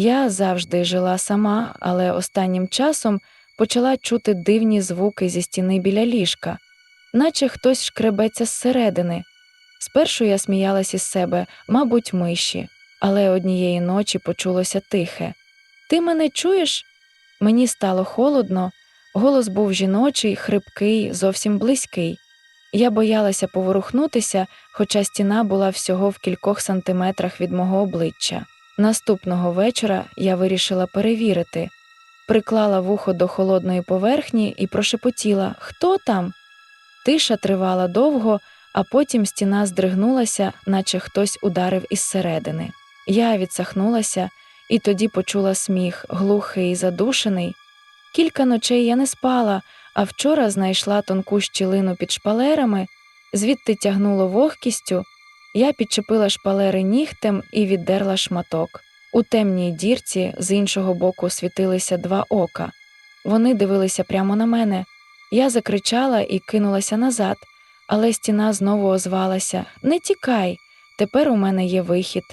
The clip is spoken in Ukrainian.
Я завжди жила сама, але останнім часом почала чути дивні звуки зі стіни біля ліжка, наче хтось шкребеться зсередини. Спершу я сміялась із себе, мабуть, миші, але однієї ночі почулося тихе. Ти мене чуєш? Мені стало холодно, голос був жіночий, хрипкий, зовсім близький. Я боялася поворухнутися, хоча стіна була всього в кількох сантиметрах від мого обличчя. Наступного вечора я вирішила перевірити. Приклала вухо до холодної поверхні і прошепотіла Хто там? Тиша тривала довго, а потім стіна здригнулася, наче хтось ударив із середини. Я відсахнулася і тоді почула сміх, глухий, задушений. Кілька ночей я не спала, а вчора знайшла тонку щілину під шпалерами, звідти тягнуло вогкістю. Я підчепила шпалери нігтем і віддерла шматок. У темній дірці з іншого боку світилися два ока. Вони дивилися прямо на мене. Я закричала і кинулася назад, але стіна знову озвалася Не тікай, тепер у мене є вихід.